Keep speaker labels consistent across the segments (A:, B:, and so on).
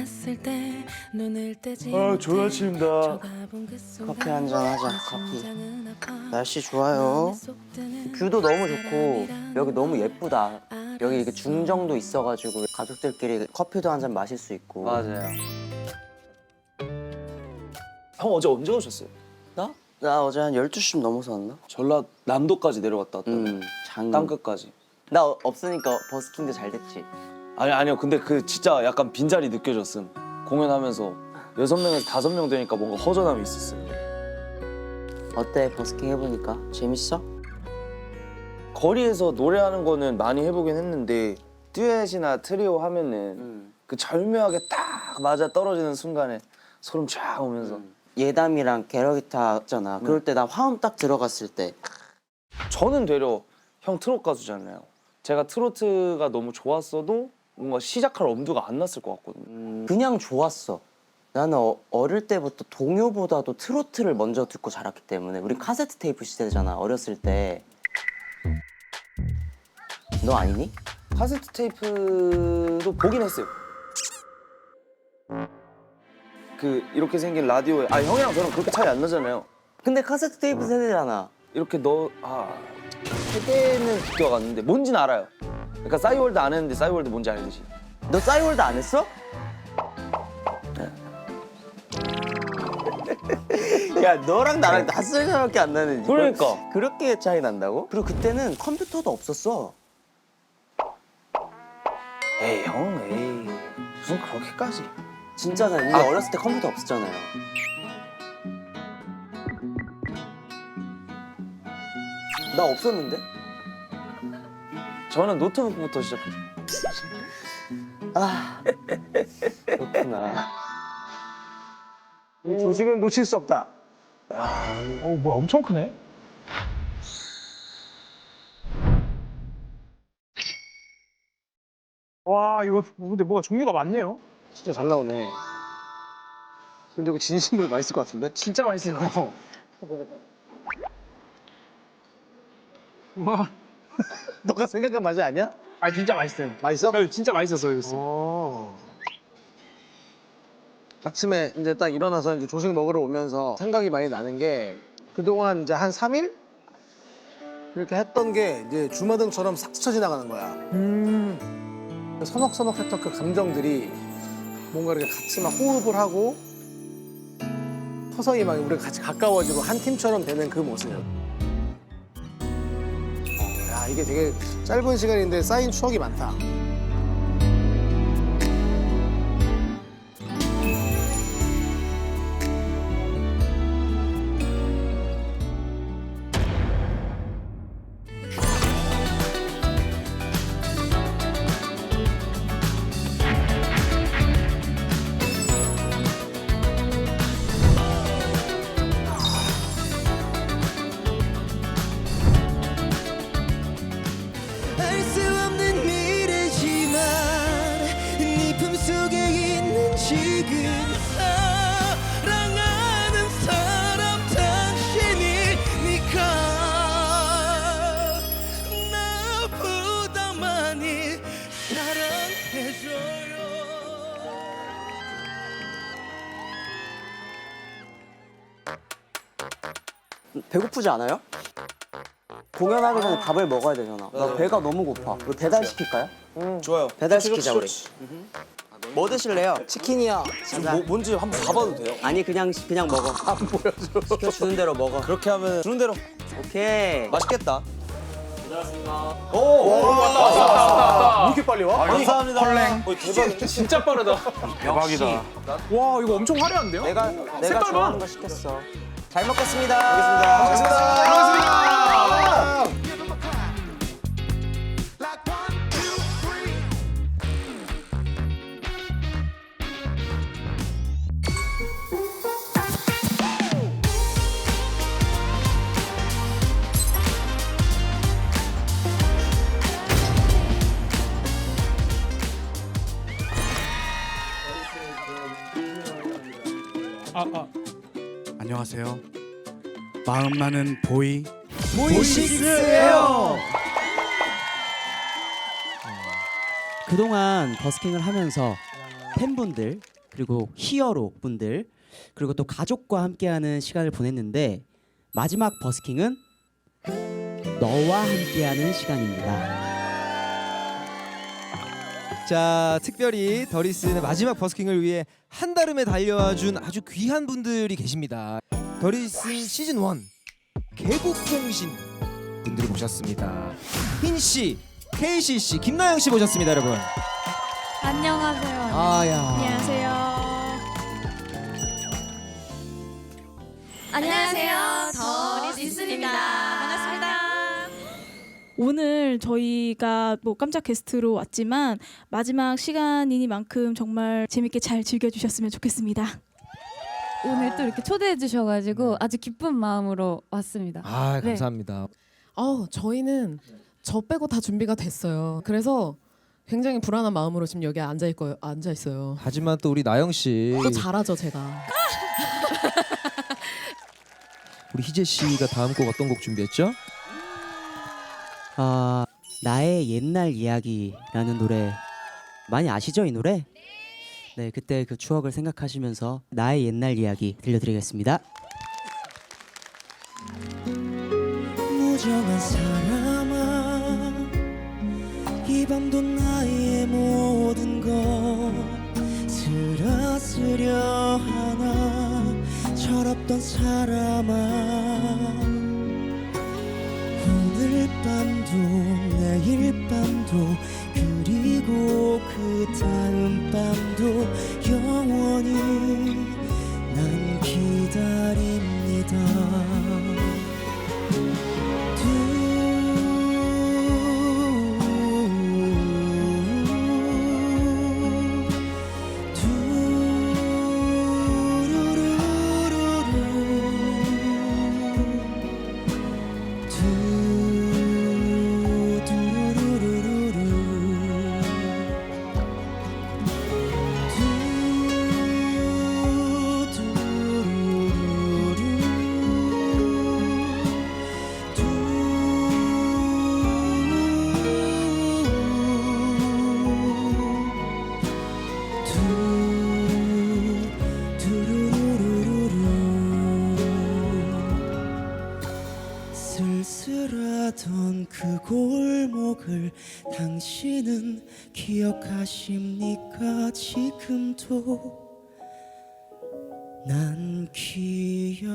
A: 났을 때 눈을 떼지
B: 아, 좋은 아침입니다.
C: 커피 한잔 하자, 커피. 날씨 좋아요. 뷰도 너무 좋고 여기 너무 예쁘다. 여기 이렇게 중정도 있어가지고 가족들끼리 커피도 한 잔 마실 수 있고.
B: 맞아요. 형 어제 언제 오셨어요?
C: 나? 나 어제 한 12시 넘어서 왔나?
B: 전라 남도까지 내려갔다 왔다.
C: 응. 장.
B: 땅끝까지.
C: 나 어- 없으니까 버스킹도 잘 됐지.
B: 아니 아니요. 근데 그 진짜 약간 빈자리 느껴졌음. 공연하면서 여섯 명에서 다섯 명 되니까 뭔가 허전함이 있었어요.
C: 어때 버스킹 해보니까 재밌어?
B: 거리에서 노래하는 거는 많이 해보긴 했는데 듀엣이나 트리오 하면은
C: 응.
B: 그 절묘하게 딱 맞아 떨어지는 순간에 소름 쫙 오면서
C: 예담이랑 게러기타 했잖아. 그럴 때 나 화음 딱 들어갔을 때
B: 저는 되려 형 트롯 가수잖아요. 제가 트로트가 너무 좋았어도 뭔가 시작할 엄두가 안 났을 것 같거든요.
C: 음, 그냥 좋았어. 나는 어, 어릴 때부터 동요보다도 트로트를 먼저 듣고 자랐기 때문에 우리 카세트 테이프 시대잖아 어렸을 때. 너 아니니?
B: 카세트 테이프도 보긴 했어요. 그 이렇게 생긴 라디오에 아 형이랑 저랑 그렇게 차이 안 나잖아요.
C: 근데 카세트 테이프 세대잖아.
B: 이렇게 넣아 세대는 기억 안 나는데 뭔지는 알아요. 그러니까 싸이월드 안 했는데 싸이월드 뭔지 알지?
C: 너 싸이월드 안 했어? 야 너랑 나랑 낯설 차이밖에 안 나는.
B: 그러니까.
C: 그렇게 차이 난다고? 그리고 그때는 컴퓨터도 없었어.
B: 에이 형 에이 무슨 그렇게까지?
C: 진짜잖아. 우리
B: 아.
C: 어렸을 때 컴퓨터 없었잖아요. 나 없었는데?
B: 저는 노트북부터 시작했어요.
C: 아 그렇구나.
D: 조식은 놓칠 수 없다. 어, 뭐 엄청 크네. 와, 이거 근데 뭐가 종류가 많네요.
E: 진짜 잘 나오네. 근데 이거 진심으로 맛있을 것 같은데?
D: 진짜 맛있어요. 와,
E: 너가 생각한 맛이 아니야?
D: 아 진짜 맛있어요.
E: 맛있어?
D: 네, 진짜 맛있었어요. 이거.
E: 어. 아침에 이제 딱 일어나서 이제 조식 먹으러 오면서 생각이 많이 나는 게 그동안 이제 한 3일? 이렇게 했던 게 이제 주마등처럼 싹 스쳐 지나가는 거야.
D: 음,
E: 서먹서먹했던 그 감정들이 뭔가 이렇게 같이 막 호흡을 하고 서서히 막 우리가 같이 가까워지고 한 팀처럼 되는 그 모습. 야 이게 되게 짧은 시간인데 쌓인 추억이 많다.
C: 배고프지 않아요? 공연하기 전에 밥을 먹어야 되잖아. 나 배가 너무 고파. 이거 배달 시킬까요?
B: 좋아요.
C: 배달 시키자 우리. 뭐 드실래요?
E: 치킨이야.
B: 지금 뭐, 뭔지 한번 봐봐도 돼요?
C: 아니 그냥 그냥 먹어. 안 보여줘. 시켜 주는 대로 먹어.
B: 그렇게 하면 주는 대로
C: 오케이.
B: 맛있겠다.
D: 이렇게 빨리 와?
B: 감사합니다. 헐랭. 대박.
D: 진짜 빠르다.
B: 대박이다.
D: 와, 이거 엄청 화려한데요?
C: 내가 내가
D: 색깔 봐.
C: 좋아하는 거 시켰어. 잘 먹겠습니다.
D: 아,
F: 안녕하세요. 마음 많은 보이
C: 보이시스예요.
G: 그동안 버스킹을 하면서 팬분들 그리고 히어로 분들 그리고 또 가족과 함께하는 시간을 보냈는데 마지막 버스킹은 너와 함께하는 시간입니다.
H: 자, 특별히 더리스는 마지막 버스킹을 위해 한달음에 달려와 준 아주 귀한 분들이 계십니다. 더리스 시즌 1 개국공신 분들을 모셨습니다. 흰 씨, 케이시 씨, 김나영 씨 모셨습니다, 여러분.
I: 안녕하세요.
H: 아야.
I: 안녕하세요. 안녕하세요. 더리스입니다. 반갑습니다.
A: 오늘 저희가 뭐 깜짝 게스트로 왔지만 마지막 시간이니만큼 정말 재밌게 잘 즐겨주셨으면 좋겠습니다.
I: 오늘 또 이렇게 초대해 주셔가지고 아주 기쁜 마음으로 왔습니다.
H: 아,
I: 네.
H: 감사합니다.
J: 어, 저희는 저 빼고 다 준비가 됐어요. 그래서 굉장히 불안한 마음으로 지금 여기 앉아 있고 앉아 있어요.
H: 하지만 또 우리 나영 씨,
J: 또 잘하죠, 제가.
H: 우리 희재 씨가 다음 곡 어떤 곡 준비했죠?
G: 아 나의 옛날 이야기라는 노래 많이 아시죠 이 노래? 네 그때 그 추억을 생각하시면서 나의 옛날 이야기 들려드리겠습니다.
K: 무정한 사람아 이 밤도 나의 모든 것 쓰라쓰려 하나 철없던 사람아 오늘 밤도 내일 밤도 그리고 그 다음 밤도 영원히 난 기다립니다 기억하십니까 지금도 난 기억합니다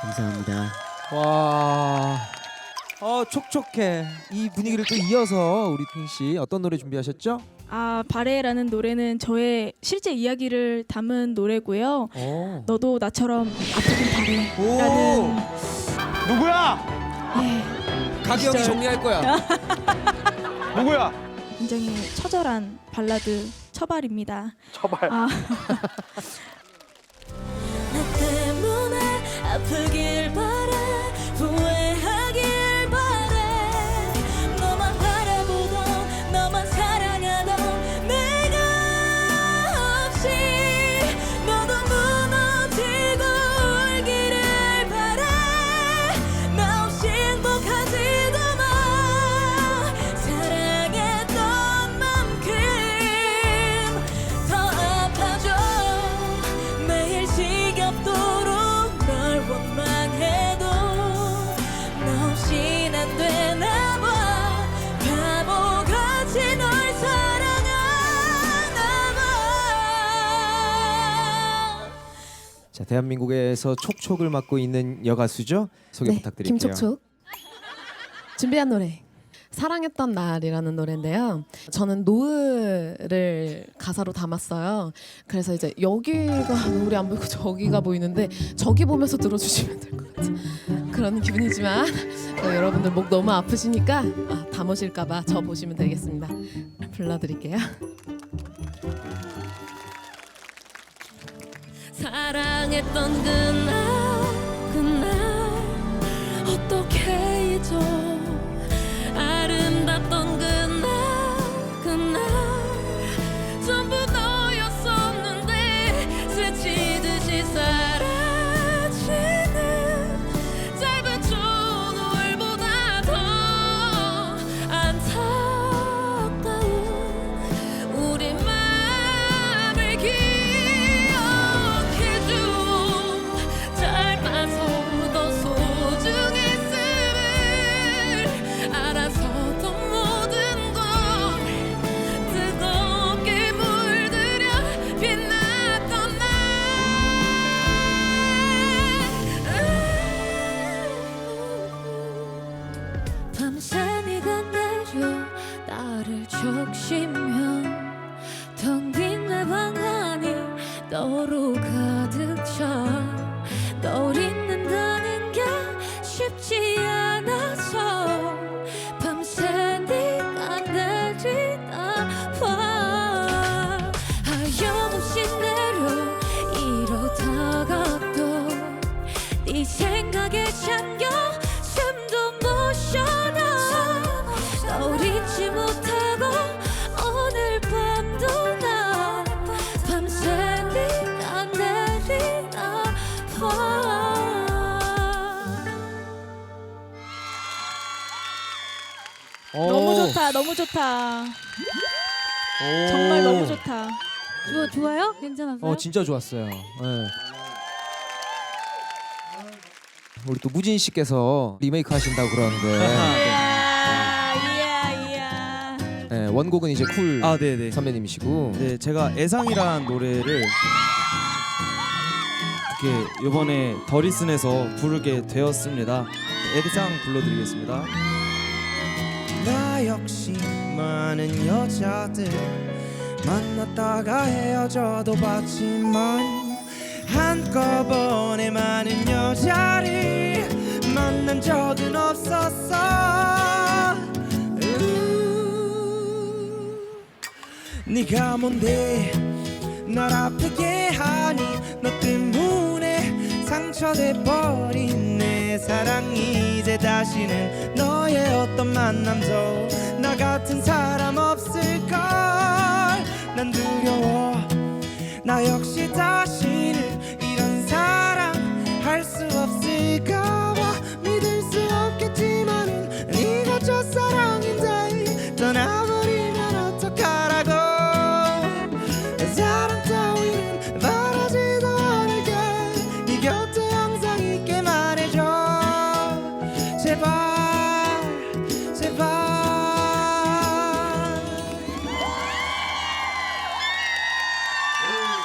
G: 감사합니다.
H: 와. 어, 촉촉해. 이 분위기를 또 이어서 우리 핑씨 어떤 노래 준비하셨죠?
A: 아 바레라는 노래는 저의 실제 이야기를 담은 노래고요.
H: 오.
A: 너도 나처럼 아프길
H: 오.
A: 바래라는
D: 누구야?
A: 예,
H: 가경이
A: 시절.
H: 정리할 거야.
D: 누구야?
A: 굉장히 처절한 발라드 처발입니다.
D: 처발.
A: 아,
K: 나 때문에 아프길 바래
H: 대한민국에서 촉촉을 맡고 있는 여가수죠? 소개 부탁드릴게요.
J: 네, 김촉촉. 준비한 노래. 사랑했던 날이라는 노래인데요. 저는 노을을 가사로 담았어요. 그래서 이제 여기가 노을이 안 보이고 저기가 보이는데 저기 보면서 들어주시면 될 것 같아요. 그런 기분이지만 또 여러분들 목 너무 아프시니까 아, 담으실까봐 저 보시면 되겠습니다. 불러드릴게요. 사랑했던 그날 그날 어떻게 잊어
K: 네 생각에 잠겨 숨도 못널 잊지 못하고 오늘 밤도 나 밤새 네가 내리나 봐
A: 너무 좋다. 너무 좋다. 정말 너무 좋다.
I: 좋아 좋아요? 괜찮았어요?
H: 어 진짜 좋았어요. 네. 우리 또 무진 씨께서 리메이크 하신다고 그러는데
A: 이야 이야 이야.
H: 네, 원곡은 이제 쿨
E: 아, 네, 네.
H: 선배님이시고
E: 네, 제가 애상이란 노래를 이렇게 이번에 더리슨에서 부르게 되었습니다. 애상 불러드리겠습니다. 나 역시 많은 여자들 만났다가 헤어져도 봤지만 한꺼번에 많은 여자를 만난 적은 없었어. 우. 네가 뭔데 날 아프게 하니 너 때문에 상처돼 버린 내 사랑이 이제 다시는 너의 어떤 만남도 나 같은 사람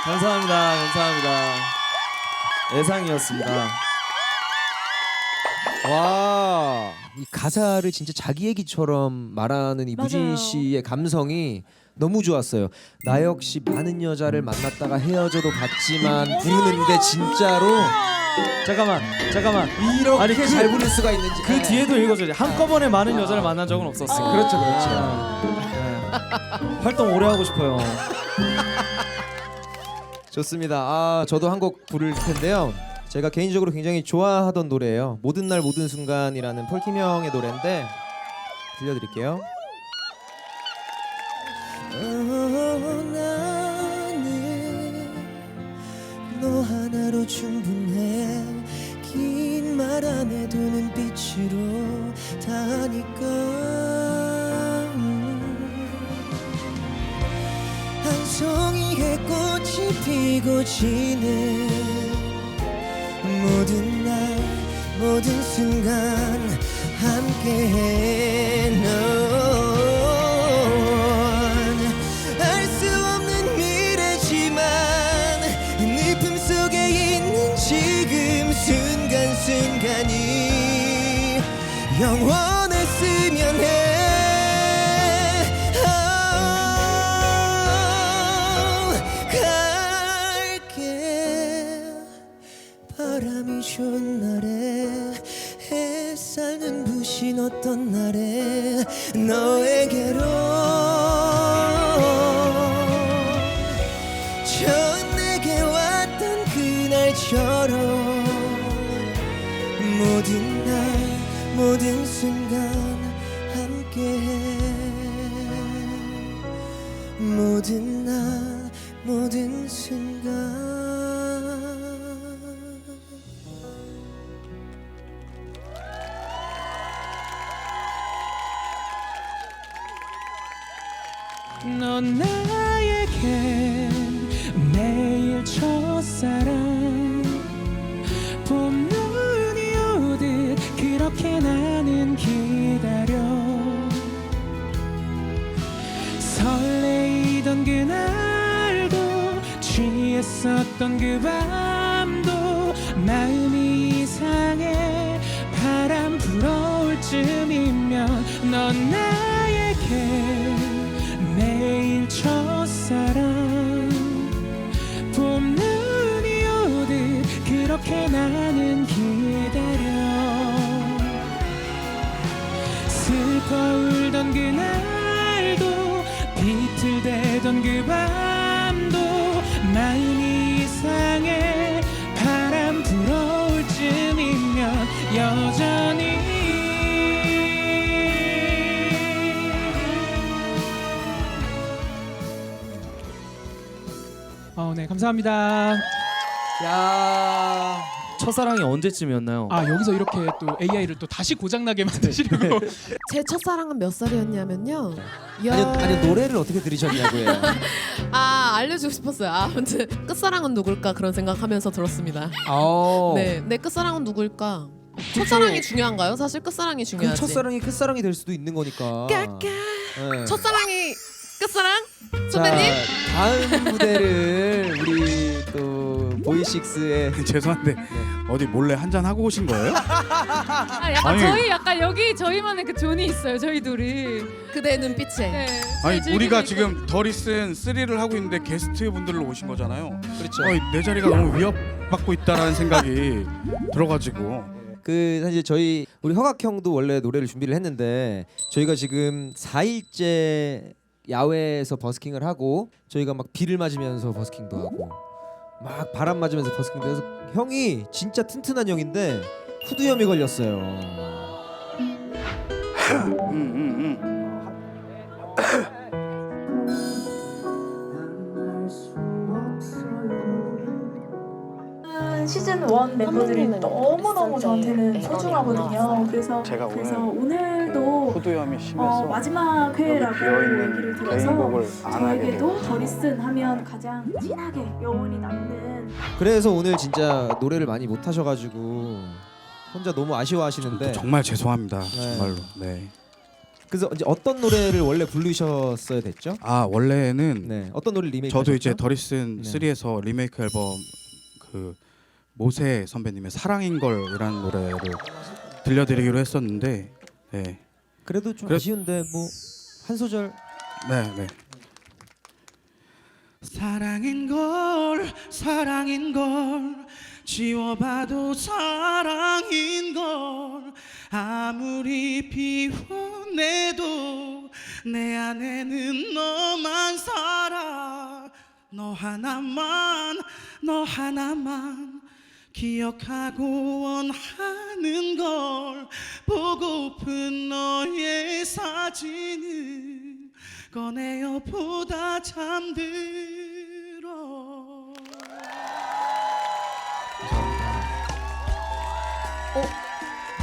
E: 감사합니다 감사합니다 애상이었습니다
H: 와, 이 가사를 진짜 자기 얘기처럼 말하는 이 무진
A: 맞아요.
H: 씨의 감성이 너무 좋았어요. 나 역시 많은 여자를 만났다가 헤어져도 봤지만 부르는데 진짜로
E: 잠깐만 잠깐만
H: 이렇게
E: 아니, 그-
H: 잘 부를 수가 있는지.
E: 그 뒤에도 읽어줘야 돼 한꺼번에 많은 여자를 만난 적은 없었어요
H: 그렇죠, 그렇죠.
E: 네. 활동 오래 하고 싶어요
H: 좋습니다. 아, 저도 한 곡 부를 텐데요. 제가 개인적으로 굉장히 좋아하던 노래예요. 모든 날 모든 순간이라는 폴킴 형의 노래인데 들려드릴게요.
E: 나는 너 하나로 충분 피고 지네 모든 날 모든 순간 함께해 넌알 수 없는 미래지만 네 품속에 있는 지금 순간순간이 영원했으면 해 모든 날 모든 순간. 넌 나에게 매일 첫사랑 취했었던 그 밤도 마음이 이상해. 바람 불어올 쯤이면 넌 나에게 매일 첫사랑. 봄 눈이 오듯 그렇게 나는 기다려. 슬퍼 울던 그날도 비틀대던 그 밤도 마 어,
L: 네 감사합니다.
H: 야.
B: 첫사랑이 언제쯤이었나요?
L: 아 여기서 이렇게 또 AI를 또 다시 고장나게 만드시려고
J: 제 첫사랑은 몇 살이었냐면요. 야...
H: 아니, 아니 노래를 어떻게 들으셨냐고요.
J: 아 알려주고 싶었어요. 아, 아무튼 끝사랑은 누굴까 그런 생각하면서 들었습니다.
H: 어.
J: 네, 내 끝사랑은 누굴까? 첫사랑이 중요한가요? 사실 끝사랑이
H: 그
J: 중요하지.
H: 첫사랑이 끝사랑이 될 수도 있는 거니까.
J: 까까.
H: 네.
J: 첫사랑이 끝사랑?
H: 자,
J: 선배님?
H: 다음 무대를 우리 또 보이식스의
F: 죄송한데 어디 몰래 한잔 하고 오신 거예요?
I: 아, 약간
F: 아니.
I: 저희 약간 여기 저희만의 그 존이 있어요. 저희 둘이.
J: 그대 눈빛에.
I: 네.
F: 아니
I: 저희
F: 우리가
I: 즐기고
F: 지금 더리슨 3를 하고 있는데 게스트 분들로 오신 거잖아요.
H: 그렇죠.
F: 어이, 내 자리가 너무 위협받고 있다라는 생각이 들어가지고
H: 그 사실 저희 우리 허각 형도 원래 노래를 준비를 했는데 저희가 지금 4일째 야외에서 버스킹을 하고 저희가 막 비를 맞으면서 버스킹도 하고 막 바람 맞으면서 버스킹도 해서 형이 진짜 튼튼한 형인데 후두염이 걸렸어요.
A: 시즌 1 멤버들이 너무 너무 저한테는 소중하거든요. 그래서
D: 제가
A: 그래서
D: 오늘
A: 오늘도
D: 후두염이
A: 어,
D: 심해서
A: 마지막 회라고 얘기를 들어서 저에게도. 더리슨 하면 가장 진하게 영원히 남는
H: 그래서 오늘 진짜 노래를 많이 못 하셔가지고 혼자 너무 아쉬워하시는데
F: 정말 죄송합니다.
H: 네.
F: 정말로. 네.
H: 그래서 이제 어떤 노래를 원래 부르셨어야 됐죠?
F: 아 원래는
H: 네 어떤 노래 리메이크
F: 저도
H: 하셨죠?
F: 이제 더리슨
H: 네.
F: 3에서 리메이크 앨범 그 모세 선배님의 사랑인 걸이라는 노래를 들려드리기로 했었는데 네.
H: 그래도 좀
F: 그래-
H: 아쉬운데 뭐 한 소절
F: 네, 네. 사랑인 걸 사랑인 걸 지워봐도 사랑인 걸 아무리 비워내도 내 안에는 너만 살아 너 하나만 너 하나만 기억하고 원하는 걸 보고픈 너의 사진을 꺼내어 보다 잠들어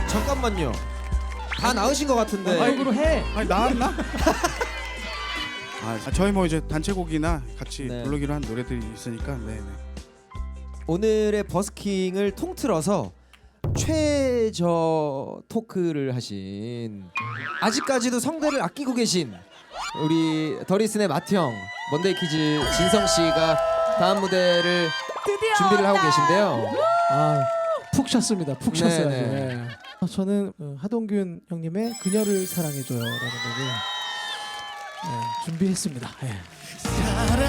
H: 잠깐만요. 다 나으신 것 같은데.
L: 마이크로 해.
F: 아니 나왔나? 아, 저희 뭐 이제 단체곡이나 같이
H: 네.
F: 부르기로 한 노래들이 있으니까 네, 네.
H: 오늘의 버스킹을 통틀어서 최저 토크를 하신 아직까지도 성대를 아끼고 계신 우리 더리슨의 마트 형, 먼데이 키즈 진성 씨가 다음 무대를 준비를 하고 계신데요.
E: 아, 푹 잤습니다. 푹 잤어요.
H: 네네.
E: 네. 어, 저는 어, 하동균 형님의 그녀를 사랑해줘요라는 곡을 네, 준비했습니다. 예.